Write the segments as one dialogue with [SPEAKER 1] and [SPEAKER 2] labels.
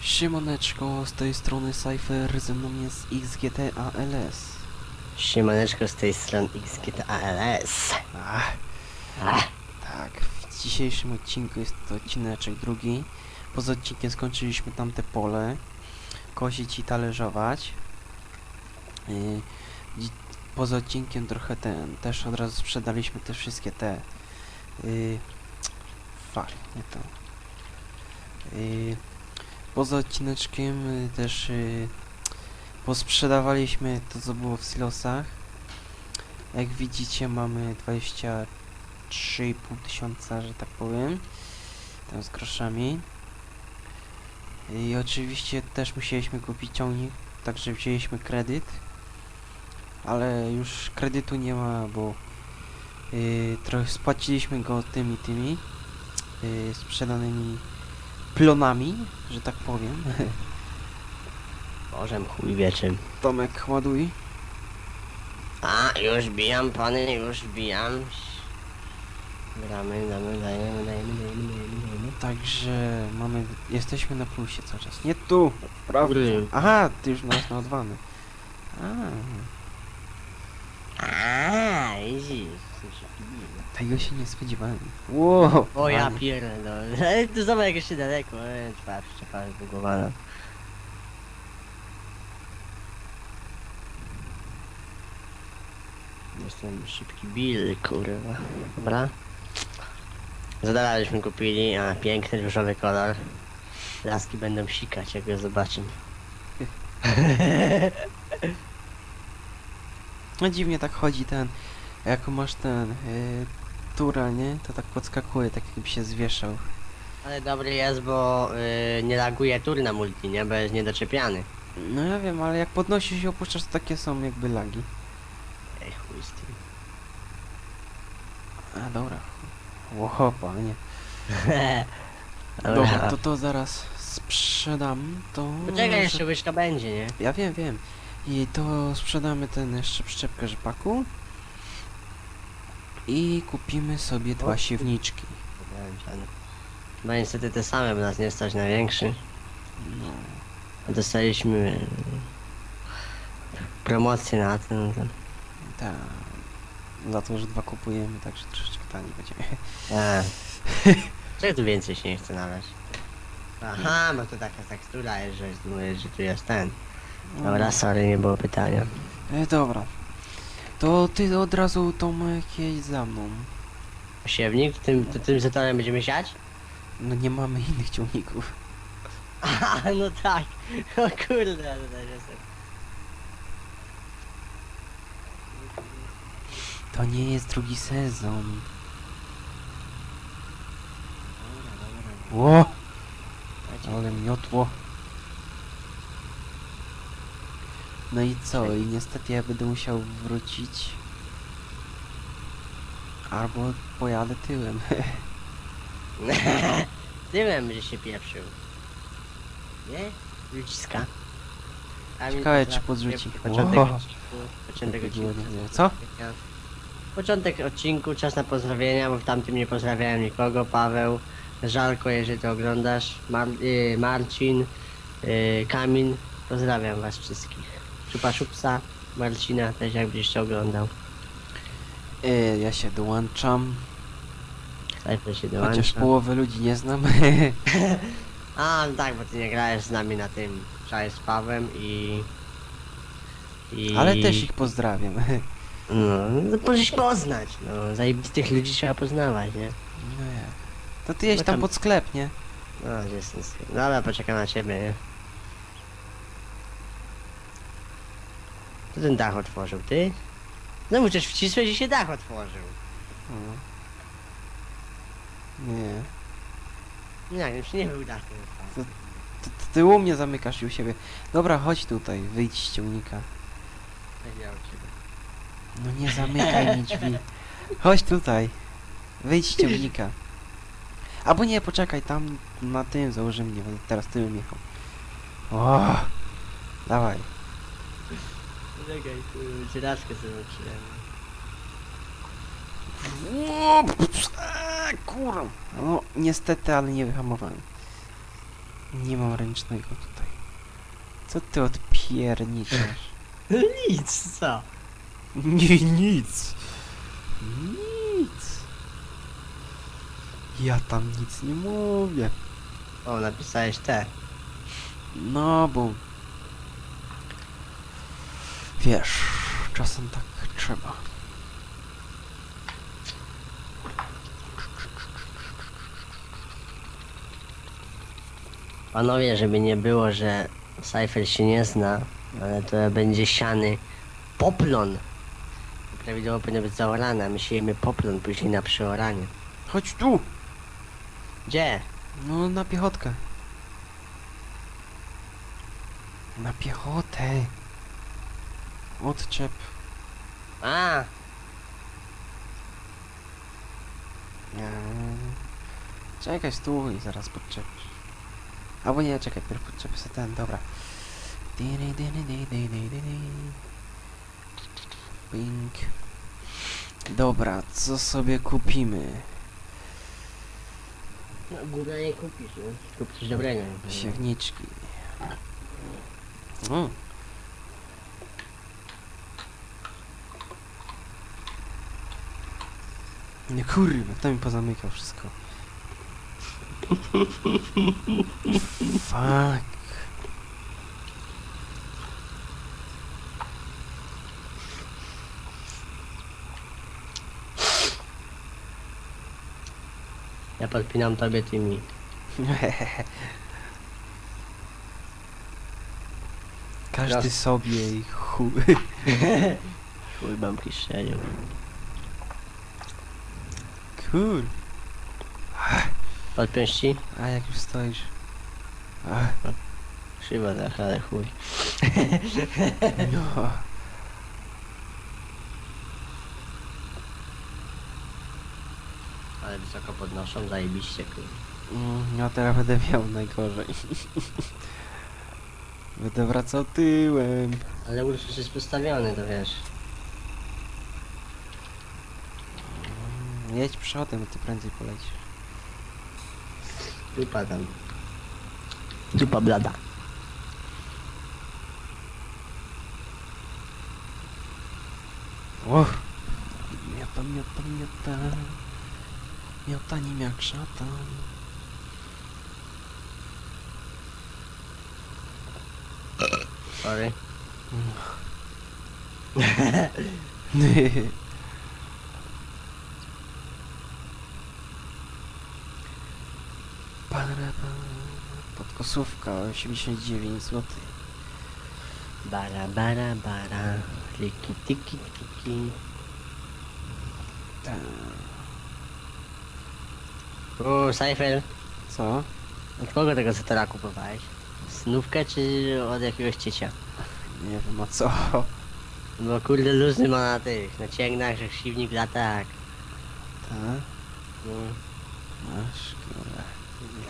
[SPEAKER 1] Siemoneczko, z tej strony Cypher, ze mną jest XGTALS.
[SPEAKER 2] Siemaneczko z tej strony XGTALS.
[SPEAKER 1] Ach,
[SPEAKER 2] Ach,
[SPEAKER 1] tak, w dzisiejszym odcinku jest to odcineczek drugi. Poza odcinkiem skończyliśmy tamte pole, kosić i talerzować. Yy, poza odcinkiem trochę ten, też od razu sprzedaliśmy te wszystkie te... Yy, fuck, nie to. Yy, poza odcineczkiem y, też y, posprzedawaliśmy to co było w silosach. Jak widzicie mamy 23,5 tysiąca, że tak powiem. Tam z groszami. I oczywiście też musieliśmy kupić ciągnik, także wzięliśmy kredyt. Ale już kredytu nie ma, bo yy, trochę spłaciliśmy go tymi tymi yy, sprzedanymi plonami, że tak powiem.
[SPEAKER 2] Bożem chuj wie czym.
[SPEAKER 1] Tomek, ładuj.
[SPEAKER 2] A, już bijam pany, już bijam. Gramy, damy, dajemy, dajemy, dajemy, dajemy, dajemy.
[SPEAKER 1] Także mamy, jesteśmy na plusie cały czas. Nie tu! Prawda. Aha, ty już masz naładowany. A,
[SPEAKER 2] A,
[SPEAKER 1] tego się nie spodziewałem. Wow,
[SPEAKER 2] O ja pierdolę. Tu zobacz jak jeszcze daleko. E, twarz wybugowana. Jestem szybki Bill, kurwa. Dobra. Zadawaliśmy kupili, a piękny różowy kolor. Laski będą sikać, jak go zobaczą.
[SPEAKER 1] No dziwnie tak chodzi ten, jak masz ten, y, tura, nie? To tak podskakuje, tak jakby się zwieszał.
[SPEAKER 2] Ale dobry jest, bo y, nie laguje tur na multi, nie? Bo jest niedoczepiany.
[SPEAKER 1] No ja wiem, ale jak podnosisz i opuszczasz, to takie są jakby lagi.
[SPEAKER 2] Ej, chuj z tym.
[SPEAKER 1] A, dobra. Ło, panie.
[SPEAKER 2] Dobra.
[SPEAKER 1] To to zaraz sprzedam, to...
[SPEAKER 2] Poczekaj, jeszcze łyżka będzie, nie?
[SPEAKER 1] Ja wiem, wiem. I to sprzedamy ten jeszcze przyczepkę rzepaku. I kupimy sobie dwa siewniczki.
[SPEAKER 2] No niestety te same, bo nas nie stać na większy.
[SPEAKER 1] No.
[SPEAKER 2] A Dostaliśmy promocję na ten. ten.
[SPEAKER 1] Tak. Za to, że dwa kupujemy, także troszeczkę taniej będziemy.
[SPEAKER 2] A. Czego tu więcej się nie chce nalać? Aha, bo to taka tekstura jest, że mówię, że tu jest ten. Dobra, sorry, nie było pytania.
[SPEAKER 1] E, dobra. To ty od razu Tomek jedź za mną.
[SPEAKER 2] Siewnik, tym, tym zatorem będziemy siać?
[SPEAKER 1] No nie mamy innych ciągników.
[SPEAKER 2] A, no tak. O kurde, ale też jestem.
[SPEAKER 1] To nie jest drugi sezon. Ło, ale miotło. No i co? I niestety ja będę musiał wrócić. Albo pojadę tyłem.
[SPEAKER 2] Tyłem będzie się pieprzył. Nie? Ludziska. A mi
[SPEAKER 1] Ciekawe,
[SPEAKER 2] to
[SPEAKER 1] czy
[SPEAKER 2] za-
[SPEAKER 1] podrzuci.
[SPEAKER 2] Początek
[SPEAKER 1] Ło.
[SPEAKER 2] odcinku. Początek
[SPEAKER 1] było
[SPEAKER 2] odcinku.
[SPEAKER 1] Co?
[SPEAKER 2] Początek odcinku, czas na pozdrowienia, bo w tamtym nie pozdrawiałem nikogo. Paweł, Żalko, jeżeli to oglądasz, Mar y, Marcin, y, Kamil, pozdrawiam was wszystkich. Szupa Szupsa, Marcina też jakbyś to oglądał.
[SPEAKER 1] E, ja się dołączam.
[SPEAKER 2] Najpierw się
[SPEAKER 1] Chociaż połowy ludzi nie znam.
[SPEAKER 2] A, no tak, bo ty nie grałeś z nami na tym czale z Pawłem i... i...
[SPEAKER 1] Ale też ich pozdrawiam.
[SPEAKER 2] No, no możesz poznać, no. Zajebistych ludzi trzeba poznawać, nie?
[SPEAKER 1] No jak? To ty jedź
[SPEAKER 2] No
[SPEAKER 1] tam
[SPEAKER 2] tam-
[SPEAKER 1] pod sklep, nie?
[SPEAKER 2] No, gdzie jest ten sklep? Dobra, poczekam na ciebie, nie? Kto ten dach otworzył, ty? No musisz wcisnąć i się dach otworzył.
[SPEAKER 1] O. Nie.
[SPEAKER 2] Nie, już nie był dach.
[SPEAKER 1] To, to ty u mnie zamykasz i u siebie. Dobra, chodź tutaj, wyjdź z ciągnika.
[SPEAKER 2] Tak ja u ciebie.
[SPEAKER 1] No nie zamykaj mi drzwi. Chodź tutaj. Wyjdź z ciągnika. Albo nie, poczekaj, tam na tym założymy, nie będę teraz tyłem jechał. O, dawaj.
[SPEAKER 2] Czekaj, tu uczyłem.
[SPEAKER 1] O, eee, kurwa. No, niestety, ale nie wyhamowałem. Nie mam ręcznego tutaj. Co ty odpierniczasz?
[SPEAKER 2] Nic, co?
[SPEAKER 1] Nie, nic. Nic. Ja tam nic nie mówię.
[SPEAKER 2] O, napisałeś te.
[SPEAKER 1] No, bo... Wiesz, czasem tak trzeba.
[SPEAKER 2] Panowie, żeby nie było, że Cypher się nie zna, ale to będzie siany poplon. Prawidłowo powinno być zaorane, a my siejemy poplon później na przeoranie.
[SPEAKER 1] Chodź tu!
[SPEAKER 2] Gdzie?
[SPEAKER 1] No, na piechotkę. Na piechotę. Odczep.
[SPEAKER 2] A,
[SPEAKER 1] Nie. Czekaj, stój i zaraz podczepisz. Albo nie, czekaj, pierw podczepię sobie ten, dobra. Pink. Dobra, co sobie kupimy?
[SPEAKER 2] no, gówna nie kupisz, nie? Kup coś dobrego.
[SPEAKER 1] Siewniczki. O. Nie kurwa, to mi pozamykał wszystko. Fuck.
[SPEAKER 2] Ja podpinam tobie tymi.
[SPEAKER 1] Każdy
[SPEAKER 2] Raz.
[SPEAKER 1] sobie i chuj.
[SPEAKER 2] Chuj bambki strzelił.
[SPEAKER 1] Kur.
[SPEAKER 2] Podpiąć ci?
[SPEAKER 1] A jak już stoisz. Ach,
[SPEAKER 2] Krzywa trochę, ale chuj.
[SPEAKER 1] no.
[SPEAKER 2] Ale wysoko podnoszą, zajebiście kurwa.
[SPEAKER 1] Mm, Ja teraz będę miał najgorzej. Będę wracał tyłem.
[SPEAKER 2] Ale Ursus jest postawiony, to wiesz.
[SPEAKER 1] Mm, Jedź przodem, ty prędzej polecisz.
[SPEAKER 2] Dupa tam. Dupa blada.
[SPEAKER 1] Och. Miota, miota, miota. Miota nim jak szatan.
[SPEAKER 2] Sorry.
[SPEAKER 1] Podkosówka 89 zł.
[SPEAKER 2] Bara, bara, bara. Liki, tiki, tiki.
[SPEAKER 1] Tak.
[SPEAKER 2] O, Cypher.
[SPEAKER 1] Co?
[SPEAKER 2] Od kogo tego setora kupowałeś? Snówkę czy od jakiegoś ciecia?
[SPEAKER 1] Nie wiem o co.
[SPEAKER 2] Bo kurde luźny ma na tych, na cięgnach, że siwnik lata jak.
[SPEAKER 1] Tak?
[SPEAKER 2] No,
[SPEAKER 1] Masz, kurwa.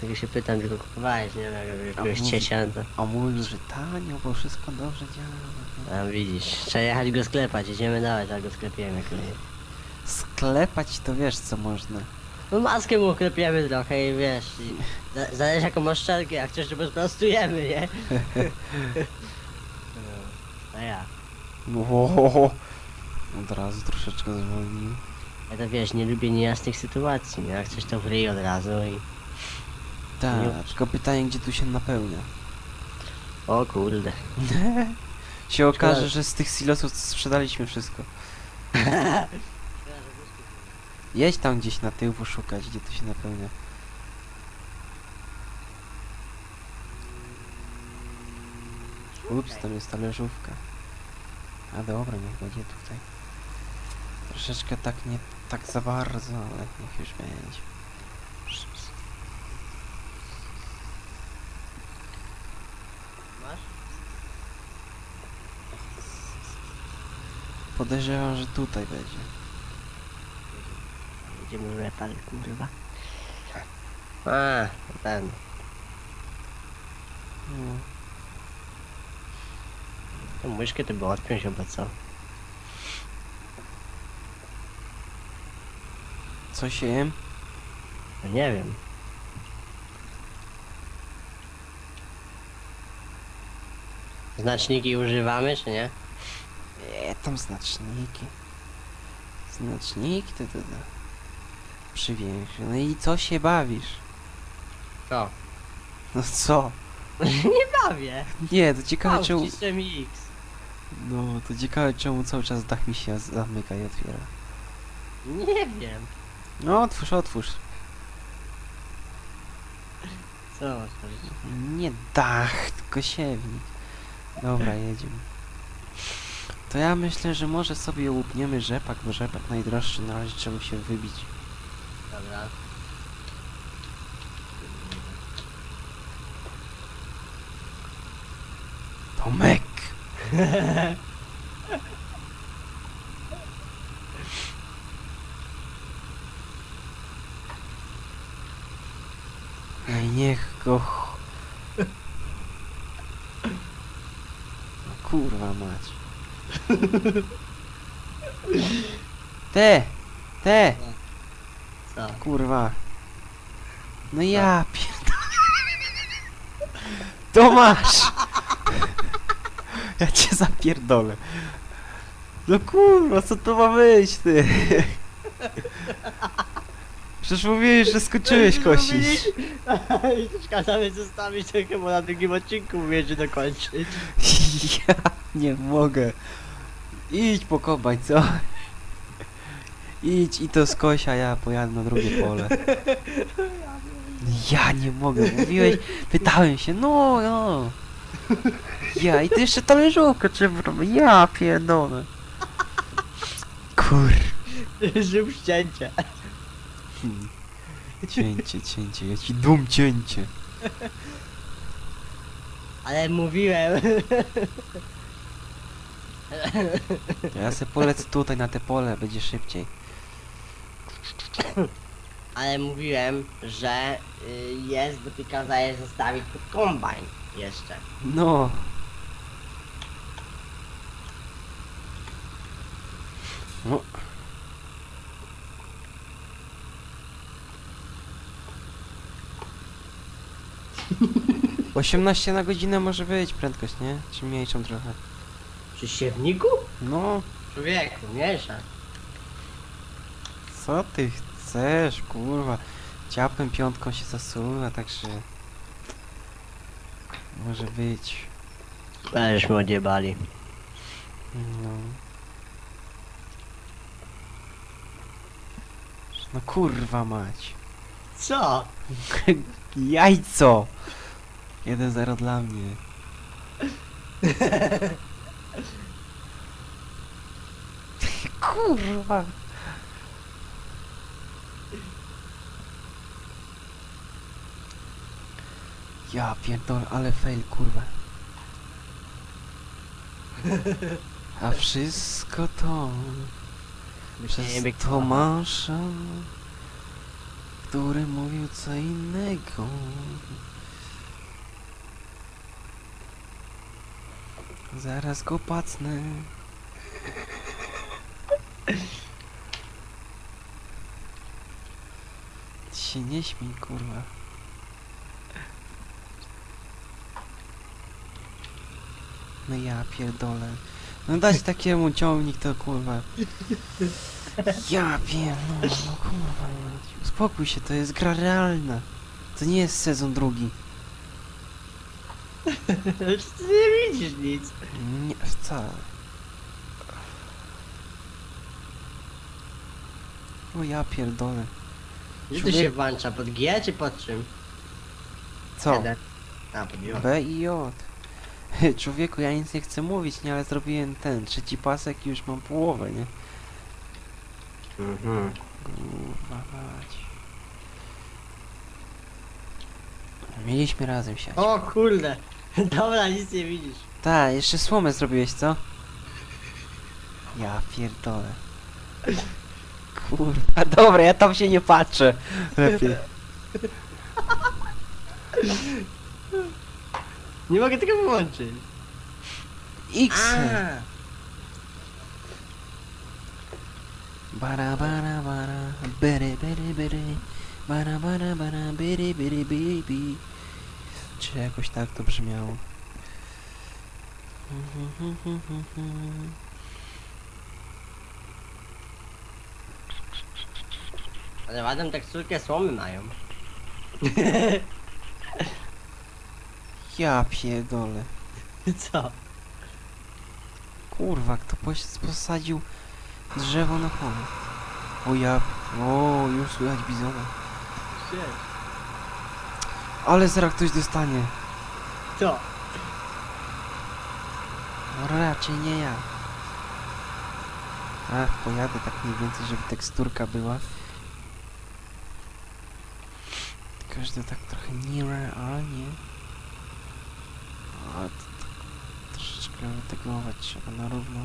[SPEAKER 2] Dlatego się pytam, czego kupowałeś, nie wiem, jak- jakiegoś
[SPEAKER 1] mówi-
[SPEAKER 2] ciecia, no to...
[SPEAKER 1] A mówił, że tanio, bo wszystko dobrze działa.
[SPEAKER 2] A widzisz, trzeba jechać go sklepać, jedziemy dalej, a go sklepiemy nie.
[SPEAKER 1] Sklepać to wiesz co można.
[SPEAKER 2] No maskę mu oklepiemy trochę i wiesz, i za- zależy jaką masz szczelkę, jak chcesz, to rozprostujemy, nie? No, a ja.
[SPEAKER 1] Ohohoho. Od razu troszeczkę zwolnił.
[SPEAKER 2] Ja to wiesz, nie lubię niejasnych sytuacji, nie? Jak coś to w ryj od razu i...
[SPEAKER 1] Tak,
[SPEAKER 2] Nie.
[SPEAKER 1] tylko pytanie gdzie tu się napełnia.
[SPEAKER 2] O kurde.
[SPEAKER 1] się okaże, że z tych silosów sprzedaliśmy wszystko. Jedź tam gdzieś na tył poszukać, gdzie to się napełnia. Ups, tam jest talerzówka. A dobra, niech będzie tutaj. Troszeczkę tak nie, tak za bardzo, ale niech już będzie.
[SPEAKER 2] Masz?
[SPEAKER 1] Podejrzewam, że tutaj będzie.
[SPEAKER 2] Jedziemy w repal, kurwa. A, ten.
[SPEAKER 1] No.
[SPEAKER 2] Tą myszkę to było odpiąć chyba co?
[SPEAKER 1] Co się jem?
[SPEAKER 2] No nie wiem. Znaczniki używamy, czy nie?
[SPEAKER 1] E, tam znaczniki. Znaczniki, to, to, to. Przywiększy. No i co się bawisz?
[SPEAKER 2] Co?
[SPEAKER 1] No co?
[SPEAKER 2] nie bawię.
[SPEAKER 1] Nie, to ciekawe czemu...
[SPEAKER 2] wcisłem X.
[SPEAKER 1] No, to ciekawe czemu cały czas dach mi się zamyka i otwiera.
[SPEAKER 2] Nie wiem.
[SPEAKER 1] No, otwórz, otwórz.
[SPEAKER 2] Co masz powiedzieć?
[SPEAKER 1] Nie dach, tylko siewnik. Dobra, jedziemy. To ja myślę, że może sobie łupniemy rzepak, bo rzepak najdroższy, na razie trzeba się wybić.
[SPEAKER 2] Dobra.
[SPEAKER 1] Tomek! Ej, niech go... ch- No kurwa mać. Te! Te!
[SPEAKER 2] Co?
[SPEAKER 1] Kurwa. No ja pierdolę. Tomasz! Ja cię zapierdolę. No kurwa, co to ma być, ty? Przecież mówiłeś, że skończyłeś kosić.
[SPEAKER 2] Kazamy zostawić to chyba na drugim odcinku umiecie dokończyć.
[SPEAKER 1] Ja nie mogę. Idź po kombajn, co? Idź i to skoś, a ja pojadę na drugie pole. Ja nie mogę, mówiłeś, pytałem się, no, no. Ja, i ty jeszcze talerzówkę trzeba robić, ja pierdolę. Kur...
[SPEAKER 2] Żył ścięcie.
[SPEAKER 1] Hmm. Cięcie, cięcie, ja ci dum cięcie.
[SPEAKER 2] Ale mówiłem.
[SPEAKER 1] Ja se polecę tutaj na te pole, będzie szybciej.
[SPEAKER 2] Ale mówiłem, że y, jest, bo ty kazałeś zostawić pod kombajn jeszcze.
[SPEAKER 1] No. No. Osiemnaście na godzinę może być prędkość, nie? Czy mniejszą trochę?
[SPEAKER 2] Przy siewniku?
[SPEAKER 1] No,
[SPEAKER 2] Człowieku, mniejsza.
[SPEAKER 1] co ty chcesz, kurwa? Ciapłem piątką się zasuwa, także... Może być.
[SPEAKER 2] Aleśmy odjebali.
[SPEAKER 1] No. No kurwa mać.
[SPEAKER 2] Co?
[SPEAKER 1] Jajco! 1-0 dla mnie. kurwa. Ja pierdolę, ale fail, kurwa. A wszystko to przez
[SPEAKER 2] Myślałem,
[SPEAKER 1] Tomasza, który mówił co innego. Zaraz go pacnę. Ty się nie śmiej, kurwa. No ja pierdolę. No dać takiemu ciągnik to kurwa. Ja pierdolę, no kurwa. mać. Uspokój się, to jest gra realna. To nie jest sezon drugi.
[SPEAKER 2] Widzisz nic.
[SPEAKER 1] Nie, wcale. O ja pierdolę.
[SPEAKER 2] Gdzie
[SPEAKER 1] Człowiek-
[SPEAKER 2] się włącza? Pod G czy pod czym?
[SPEAKER 1] Co?
[SPEAKER 2] Jeden. A, pod J.
[SPEAKER 1] B i J. Człowieku, ja nic nie chcę mówić, nie, ale zrobiłem ten trzeci pasek i już mam połowę, nie?
[SPEAKER 2] Mhm.
[SPEAKER 1] Kurwa mać. Mieliśmy razem siać.
[SPEAKER 2] O kurde. Dobra, nic nie widzisz.
[SPEAKER 1] Tak, jeszcze słomę zrobiłeś, co? Ja pierdolę. Kurwa, dobra, ja tam się nie patrzę. Lepiej.
[SPEAKER 2] Nie mogę tego wyłączyć.
[SPEAKER 1] X.
[SPEAKER 2] A,
[SPEAKER 1] Bara bara bara, bere bere bere, bara bara bara, bere bere baby. Czy jakoś tak to brzmiało?
[SPEAKER 2] Ale ładną teksturkę słomy mają.
[SPEAKER 1] Ja pierdolę.
[SPEAKER 2] Co?
[SPEAKER 1] Kurwa, kto pos- posadził drzewo na polu? O ja... O, już słychać bizona. Ale zaraz ktoś dostanie.
[SPEAKER 2] Co?
[SPEAKER 1] No raczej nie ja. Ach, pojadę tak mniej więcej, żeby teksturka była. Każdy tak trochę nierealnie. A, to, tak troszeczkę wytegować trzeba na równo.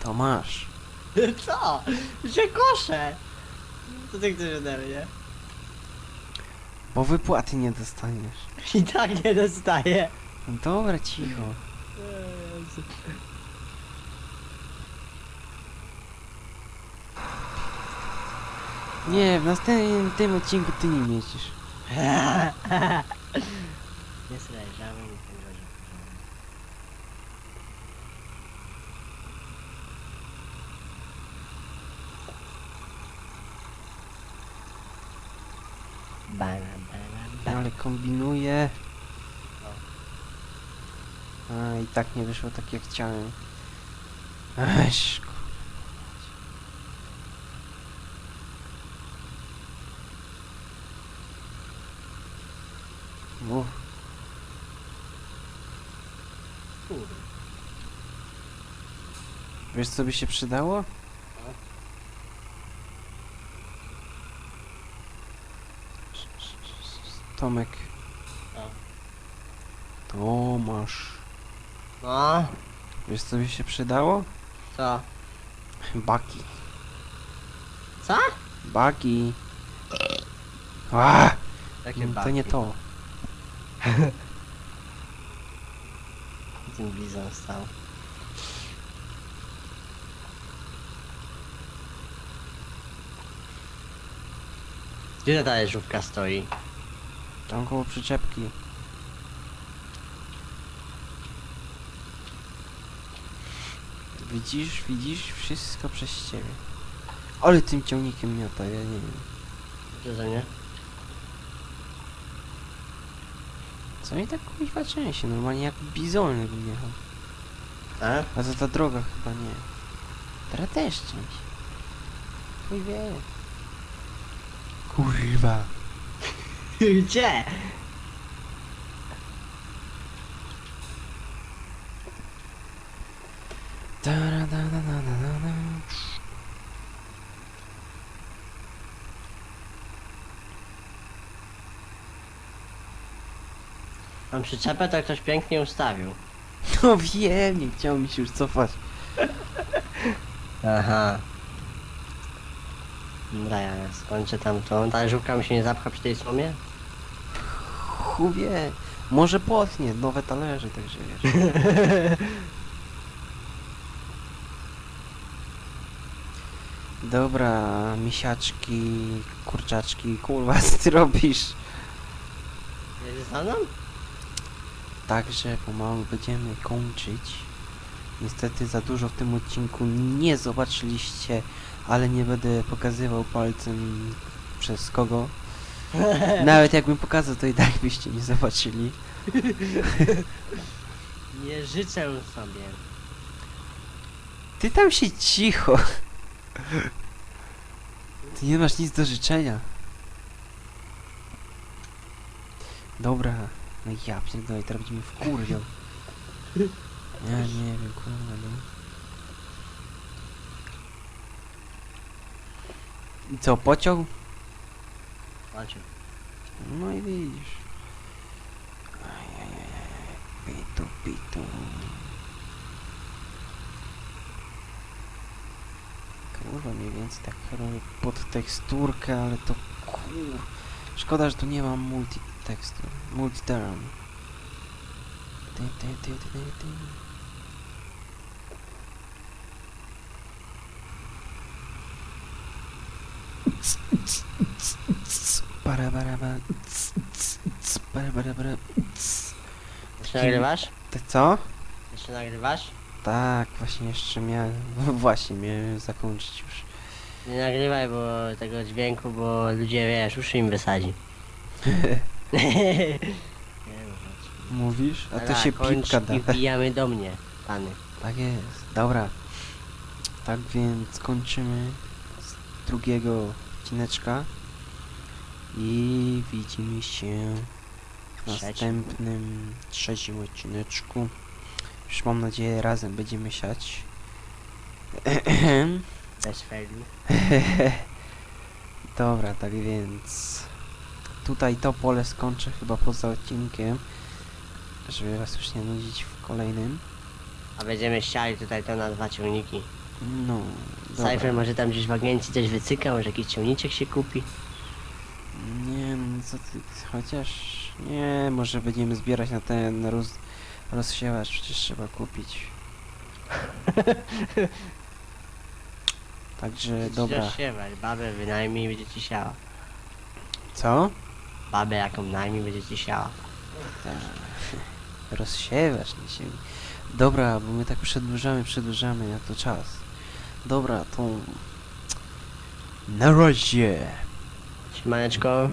[SPEAKER 1] To masz.
[SPEAKER 2] Co? Że kosze! Co ty chcesz ode mnie?
[SPEAKER 1] Bo wypłaty nie dostaniesz.
[SPEAKER 2] I tak nie dostaję.
[SPEAKER 1] No dobra, cicho. Nie, w następnym tym odcinku ty nie mieścisz.
[SPEAKER 2] Nie mi tego, że... Bana, bana, bana.
[SPEAKER 1] Ale kombinuję. A i tak nie wyszło tak jak chciałem. Ku- Mów. Wiesz co by się przydało? Tomek. Tomasz.
[SPEAKER 2] No,
[SPEAKER 1] Wiesz co by się przydało?
[SPEAKER 2] co?
[SPEAKER 1] Baki.
[SPEAKER 2] Co?
[SPEAKER 1] Baki. A,
[SPEAKER 2] Jakie
[SPEAKER 1] to nie to.
[SPEAKER 2] Ten bizon stał. Gdzie ta jeżówka stoi?
[SPEAKER 1] Tam koło przyczepki. Widzisz, widzisz? Wszystko przez ciebie. Ale tym ciągnikiem miota, ja nie wiem.
[SPEAKER 2] Że nie?
[SPEAKER 1] Co mi tak kuźwa części? Normalnie jak bizony bym jechał.
[SPEAKER 2] A?
[SPEAKER 1] A za ta droga chyba nie. Teraz też część. Chuj wie. Kurwa.
[SPEAKER 2] Gdzie? Mam przyczepę, to ktoś pięknie ustawił.
[SPEAKER 1] No wiem, nie chciał mi się już cofać.
[SPEAKER 2] Aha. Dobra, ja skończę tamtą. Ta jeżówka mi się nie zapcha przy tej słomie?
[SPEAKER 1] Chuj wie. Może potnie, nowe talerze, także wiesz. Dobra, misiaczki, kurczaczki, kurwa, co ty robisz?
[SPEAKER 2] Jedziesz za mną?
[SPEAKER 1] Także pomału będziemy kończyć. Niestety za dużo w tym odcinku nie zobaczyliście, ale nie będę pokazywał palcem przez kogo. Nawet jakbym pokazał, to i tak byście nie zobaczyli.
[SPEAKER 2] Nie życzę sobie.
[SPEAKER 1] Ty tam się cicho. Ty nie masz nic do życzenia. Dobra, no ja pierdolę, teraz będziemy wkurwiał. Ja nie wiem, kurwa, no. I co, pociąg?
[SPEAKER 2] Chodź.
[SPEAKER 1] No i widzisz. Pitu, pitu. Kurwa, mniej więcej tak robię pod teksturkę, ale to kur... Szkoda, że tu nie mam multi tekstur, multi term. Ty, ty, ty, ty, ty, ty. Bara.
[SPEAKER 2] Jeszcze nagrywasz?
[SPEAKER 1] Ty co?
[SPEAKER 2] Jeszcze nagrywasz?
[SPEAKER 1] Tak, właśnie jeszcze miałem. Właśnie, miałem zakończyć już.
[SPEAKER 2] Nie nagrywaj bo tego dźwięku, bo ludzie wiesz, uszy im wysadzi. Nie, no,
[SPEAKER 1] Mówisz? A to się
[SPEAKER 2] kończ
[SPEAKER 1] pipka da.
[SPEAKER 2] I wbijamy do mnie, pany.
[SPEAKER 1] Tak jest. Dobra. Tak więc kończymy z drugiego odcineczka. I widzimy się w następnym trzecim odcineczku. Już mam nadzieję razem będziemy siać.
[SPEAKER 2] Bez feli.
[SPEAKER 1] Dobra, tak więc tutaj to pole skończę chyba poza odcinkiem, żeby was już nie nudzić w kolejnym.
[SPEAKER 2] A będziemy ściali tutaj to na dwa ciągniki.
[SPEAKER 1] No, dobra.
[SPEAKER 2] Cypher może tam gdzieś w agencji coś wycyka, może jakiś ciągniczek się kupi.
[SPEAKER 1] Nie, no co ty, chociaż nie, może będziemy zbierać na ten roz, rozsiewacz, przecież trzeba kupić. Także dobra.
[SPEAKER 2] Siewaj, babę wynajmij i będzie ci siała.
[SPEAKER 1] Co?
[SPEAKER 2] Babę jaką najmij będzie ci siała.
[SPEAKER 1] Rozsiewacz na siebie. Dobra, bo my tak przedłużamy, przedłużamy, jak to czas. Dobra, to... Na razie.
[SPEAKER 2] Siemaneczko.